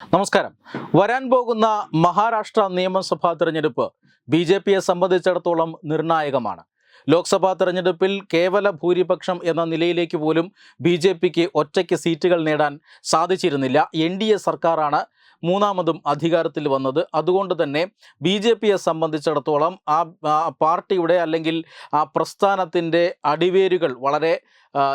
നമസ്കാരം. വരാൻ പോകുന്ന മഹാരാഷ്ട്ര നിയമസഭാ തെരഞ്ഞെടുപ്പ് ബി ജെ പിയെ സംബന്ധിച്ചിടത്തോളം നിർണായകമാണ്. ലോക്സഭാ തെരഞ്ഞെടുപ്പിൽ കേവല ഭൂരിപക്ഷം എന്ന നിലയിലേക്ക് പോലും ബി ജെ പിക്ക് ഒറ്റയ്ക്ക് സീറ്റുകൾ നേടാൻ സാധിച്ചിരുന്നില്ല. എൻ ഡി എ സർക്കാരാണ് മൂന്നാമതും അധികാരത്തിൽ വന്നത്. അതുകൊണ്ട് തന്നെ ബി ജെ പിയെ സംബന്ധിച്ചിടത്തോളം ആ പാർട്ടിയുടെ അല്ലെങ്കിൽ ആ പ്രസ്ഥാനത്തിന്റെ അടിവേരുകൾ വളരെ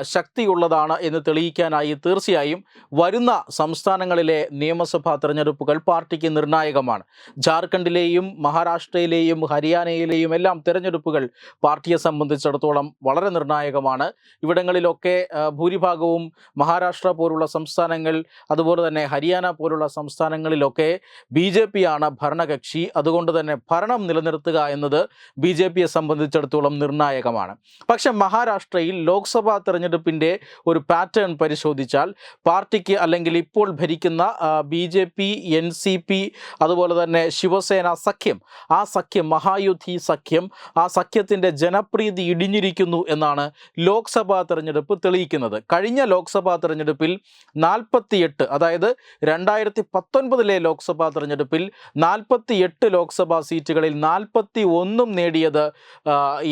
ശക്തിയുള്ളതാണ് എന്ന് തെളിയിക്കാനായി തീർച്ചയായും വരുന്ന സംസ്ഥാനങ്ങളിലെ നിയമസഭാ തെരഞ്ഞെടുപ്പുകൾ പാർട്ടിക്ക് നിർണായകമാണ്. ജാർഖണ്ഡിലെയും മഹാരാഷ്ട്രയിലെയും ഹരിയാനയിലെയും എല്ലാം തെരഞ്ഞെടുപ്പുകൾ പാർട്ടിയെ സംബന്ധിച്ചിടത്തോളം വളരെ നിർണായകമാണ്. ഇവിടങ്ങളിലൊക്കെ ഭൂരിഭാഗവും മഹാരാഷ്ട്ര പോലുള്ള സംസ്ഥാനങ്ങൾ അതുപോലെ തന്നെ ഹരിയാന പോലുള്ള സംസ്ഥാനങ്ങളിലൊക്കെ ബി ജെ പി ആണ് ഭരണകക്ഷി. അതുകൊണ്ട് തന്നെ ഭരണം നിലനിർത്തുക എന്നത് ബി ജെ പിയെ സംബന്ധിച്ചിടത്തോളം നിർണായകമാണ്. പക്ഷെ മഹാരാഷ്ട്രയിൽ ലോക്സഭാ തെരഞ്ഞെടുപ്പിന്റെ ഒരു പാറ്റേൺ പരിശോധിച്ചാൽ പാർട്ടിക്ക് അല്ലെങ്കിൽ ഇപ്പോൾ ഭരിക്കുന്ന B J P N C P അതുപോലെ തന്നെ ശിവസേന സഖ്യം ആ സഖ്യം മഹായുദ്ധി സഖ്യം ആ സഖ്യത്തിന്റെ ജനപ്രീതി ഇടിഞ്ഞിരിക്കുന്നു എന്നാണ് ലോക്സഭാ തെരഞ്ഞെടുപ്പ് തെളിയിക്കുന്നത്. കഴിഞ്ഞ ലോക്സഭാ തെരഞ്ഞെടുപ്പിൽ നാൽപ്പത്തിയെട്ട് അതായത് രണ്ടായിരത്തി പത്തൊൻപതിലെ ലോക്സഭാ തെരഞ്ഞെടുപ്പിൽ നാൽപ്പത്തി എട്ട് ലോക്സഭാ സീറ്റുകളിൽ നാൽപ്പത്തി ഒന്നും നേടിയത്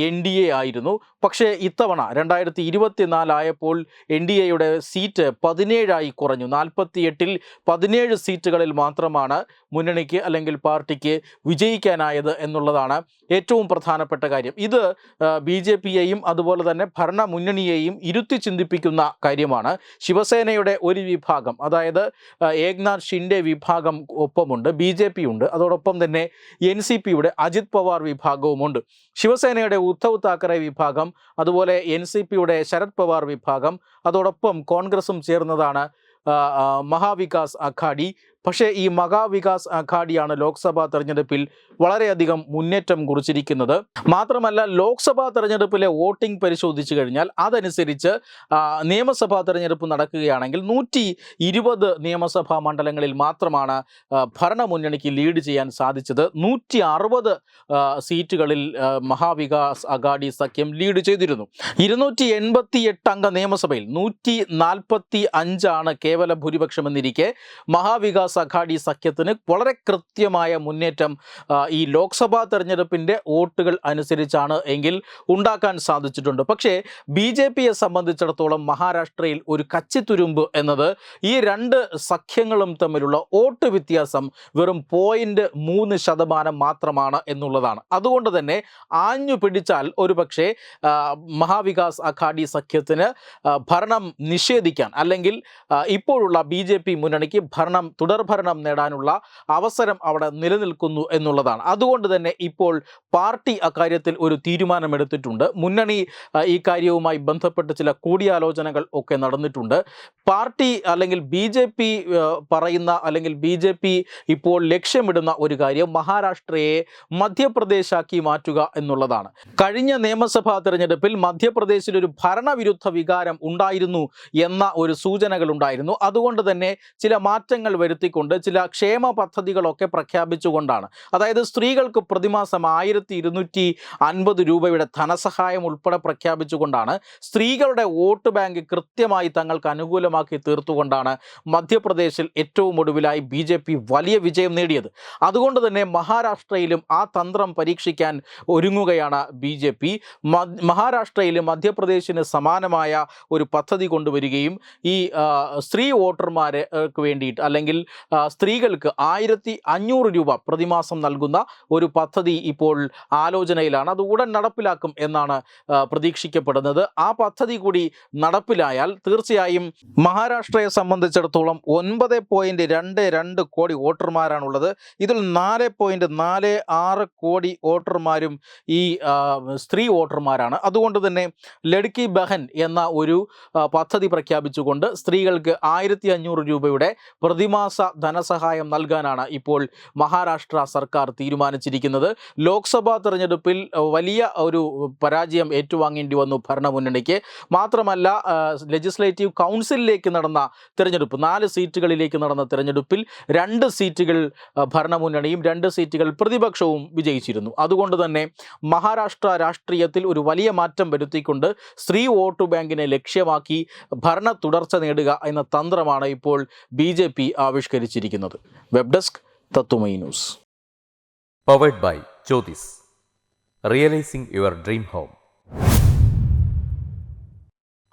എൻ ഡി എ ആയിരുന്നു. പക്ഷേ ഇത്തവണ രണ്ടായിരത്തി ഇരുപത്തിനാലായപ്പോൾ എൻ ഡി എയുടെ സീറ്റ് പതിനേഴായി കുറഞ്ഞു. നാൽപ്പത്തിയെട്ടിൽ പതിനേഴ് സീറ്റുകളിൽ മാത്രമാണ് മുന്നണിക്ക് അല്ലെങ്കിൽ പാർട്ടിക്ക് വിജയിക്കാനായത് എന്നുള്ളതാണ് ഏറ്റവും പ്രധാനപ്പെട്ട കാര്യം. ഇത് ബി ജെ പിയെയും അതുപോലെ തന്നെ ഭരണ മുന്നണിയെയും ഇരുത്തി ചിന്തിപ്പിക്കുന്ന കാര്യമാണ്. ശിവസേനയുടെ ഒരു വിഭാഗം അതായത് ഏക്നാഥ് ഷിൻഡെ വിഭാഗം ഒപ്പമുണ്ട് ബി ജെ പി ഉണ്ട് അതോടൊപ്പം തന്നെ എൻ സി പിയുടെ അജിത് പവാർ വിഭാഗവുമുണ്ട്. ശിവസേനയുടെ ഉദ്ധവ് താക്കറെ വിഭാഗം അതുപോലെ എൻ സി പിയുടെ ശരത് പവാർ വിഭാഗം. അതോടൊപ്പം കോൺഗ്രസും ചേർന്നതാണ് മഹാവികാസ് അഘാഡി പക്ഷേ ഈ മഹാവികാസ് അഘാഡിയാണ് ലോക്സഭാ തെരഞ്ഞെടുപ്പിൽ വളരെയധികം മുന്നേറ്റം കുറിച്ചിരിക്കുന്നത്. മാത്രമല്ല ലോക്സഭാ തെരഞ്ഞെടുപ്പിലെ വോട്ടിംഗ് പരിശോധിച്ചു കഴിഞ്ഞാൽ അതനുസരിച്ച് നിയമസഭാ തെരഞ്ഞെടുപ്പ് നടക്കുകയാണെങ്കിൽ നൂറ്റി ഇരുപത് നിയമസഭാ മണ്ഡലങ്ങളിൽ മാത്രമാണ് ഭരണമുന്നണിക്ക് ലീഡ് ചെയ്യാൻ സാധിച്ചത്. നൂറ്റി അറുപത് സീറ്റുകളിൽ മഹാവികാസ് അഘാഡി സഖ്യം ലീഡ് ചെയ്തിരുന്നു. ഇരുന്നൂറ്റി എൺപത്തി എട്ട് അംഗ നിയമസഭയിൽ നൂറ്റി നാൽപ്പത്തി അഞ്ചാണ് കേവല ഭൂരിപക്ഷം എന്നിരിക്കെ മഹാവികാസ് അഘാഡി സഖ്യത്തിന് വളരെ കൃത്യമായ മുന്നേറ്റം ഈ ലോക്സഭാ തെരഞ്ഞെടുപ്പിന്റെ വോട്ടുകൾ അനുസരിച്ചാണ് എങ്കിൽ ഉണ്ടാക്കാൻ സാധിച്ചിട്ടുണ്ട്. പക്ഷേ ബി ജെ പിയെ സംബന്ധിച്ചിടത്തോളം മഹാരാഷ്ട്രയിൽ ഒരു കച്ചിത്തുരുമ്പ് എന്നത് ഈ രണ്ട് സഖ്യങ്ങളും തമ്മിലുള്ള വോട്ട് വ്യത്യാസം വെറും പോയിന്റ് മൂന്ന് ശതമാനം മാത്രമാണ് എന്നുള്ളതാണ്. അതുകൊണ്ട് തന്നെ ആഞ്ഞു പിടിച്ചാൽ ഒരുപക്ഷെ പക്ഷേ മഹാവികാസ് അഖാഡി സഖ്യത്തിന് ഭരണം നിഷേധിക്കാൻ അല്ലെങ്കിൽ ഇപ്പോഴുള്ള ബി മുന്നണിക്ക് ഭരണം തുടർഭരണം നേടാനുള്ള അവസരം അവിടെ നിലനിൽക്കുന്നു എന്നുള്ളതാണ്. അതുകൊണ്ട് തന്നെ ഇപ്പോൾ പാർട്ടി അക്കാര്യത്തിൽ ഒരു തീരുമാനമെടുത്തിട്ടുണ്ട്. മുന്നണി ഈ കാര്യവുമായി ബന്ധപ്പെട്ട് ചില കൂടിയാലോചനകൾ ഒക്കെ നടന്നിട്ടുണ്ട്. പാർട്ടി അല്ലെങ്കിൽ ബി ജെ പി പറയുന്ന അല്ലെങ്കിൽ ബി ജെ പി ഇപ്പോൾ ലക്ഷ്യമിടുന്ന ഒരു കാര്യം മഹാരാഷ്ട്രയെ മധ്യപ്രദേശാക്കി മാറ്റുക എന്നുള്ളതാണ്. കഴിഞ്ഞ നിയമസഭാ തെരഞ്ഞെടുപ്പിൽ മധ്യപ്രദേശിൽ ഒരു ഭരണവിരുദ്ധ വികാരം ഉണ്ടായിരുന്നു എന്ന ഒരു സൂചനകൾ ഉണ്ടായിരുന്നു. അതുകൊണ്ട് തന്നെ ചില മാറ്റങ്ങൾ വരുത്തിക്കൊണ്ട് ചില ക്ഷേമ പദ്ധതികളൊക്കെ പ്രഖ്യാപിച്ചുകൊണ്ടാണ്. അതായത് സ്ത്രീകൾക്ക് പ്രതിമാസം ആയിരത്തി ഇരുന്നൂറ്റി അൻപത് രൂപയുടെ ധനസഹായം ഉൾപ്പെടെ പ്രഖ്യാപിച്ചുകൊണ്ടാണ് സ്ത്രീകളുടെ വോട്ട് ബാങ്ക് കൃത്യമായി തങ്ങൾക്ക് അനുകൂലമാക്കി തീർത്തുകൊണ്ടാണ് മധ്യപ്രദേശിൽ ഏറ്റവും ഒടുവിലായി ബി വലിയ വിജയം നേടിയത്. അതുകൊണ്ട് തന്നെ മഹാരാഷ്ട്രയിലും ആ തന്ത്രം പരീക്ഷിക്കാൻ ഒരുങ്ങുകയാണ് ബി ജെ പി. മഹാരാഷ്ട്രയിൽ മധ്യപ്രദേശിന് സമാനമായ ഒരു പദ്ധതി കൊണ്ടുവരികയും ഈ സ്ത്രീ വോട്ടർമാർക്ക് വേണ്ടിയിട്ട് അല്ലെങ്കിൽ സ്ത്രീകൾക്ക് ആയിരത്തി അഞ്ഞൂറ് രൂപ പ്രതിമാസം നൽകുന്ന ഒരു പദ്ധതി ഇപ്പോൾ ആലോചനയിലാണ്. അത് ഉടൻ നടപ്പിലാക്കും എന്നാണ് പ്രതീക്ഷിക്കപ്പെടുന്നത്. ആ പദ്ധതി കൂടി നടപ്പിലായാൽ തീർച്ചയായും മഹാരാഷ്ട്രയെ സംബന്ധിച്ചിടത്തോളം ഒൻപത് പോയിന്റ് രണ്ട് രണ്ട് കോടി വോട്ടർമാരാണുള്ളത്. ഇതിൽ നാല് പോയിന്റ് നാല് ആറ് കോടി വോട്ടർമാരും ഈ സ്ത്രീ വോട്ടർമാരാണ്. അതുകൊണ്ട് തന്നെ ലഡ്കി ബഹൻ എന്ന ഒരു പദ്ധതി പ്രഖ്യാപിച്ചുകൊണ്ട് സ്ത്രീകൾക്ക് ആയിരത്തി അഞ്ഞൂറ് രൂപയുടെ പ്രതിമാസ ധനസഹായം നൽകാനാണ് ഇപ്പോൾ മഹാരാഷ്ട്ര സർക്കാർ തീരുമാനിച്ചിരിക്കുന്നത്. ലോക്സഭാ തെരഞ്ഞെടുപ്പിൽ വലിയ ഒരു പരാജയം ഏറ്റുവാങ്ങേണ്ടി വന്നു ഭരണമുന്നണിക്ക്. മാത്രമല്ല ലെജിസ്ലേറ്റീവ് കൗൺസിലിലേക്ക് നടന്ന തിരഞ്ഞെടുപ്പ്. നാല് സീറ്റുകളിലേക്ക് നടന്ന തിരഞ്ഞെടുപ്പിൽ രണ്ട് സീറ്റുകൾ ഭരണമുന്നണിയും രണ്ട് സീറ്റുകൾ പ്രതിപക്ഷവും വിജയിച്ചിരുന്നു. അതുകൊണ്ട് തന്നെ മഹാരാഷ്ട്ര രാഷ്ട്രീയത്തിൽ ഒരു വലിയ മാറ്റം വരുത്തിക്കൊണ്ട് സ്ത്രീ വോട്ട് ബാങ്കിനെ ലക്ഷ്യമാക്കി ഭരണ തുടർച്ച നേടുക എന്ന തന്ത്രമാണ് ഇപ്പോൾ ബി ജെ പി ആവിഷ്കരിച്ചിരിക്കുന്നത്. വെബ് ഡെസ്ക് തത്തുമൈ news. Powered by Jyothis realising your dream home.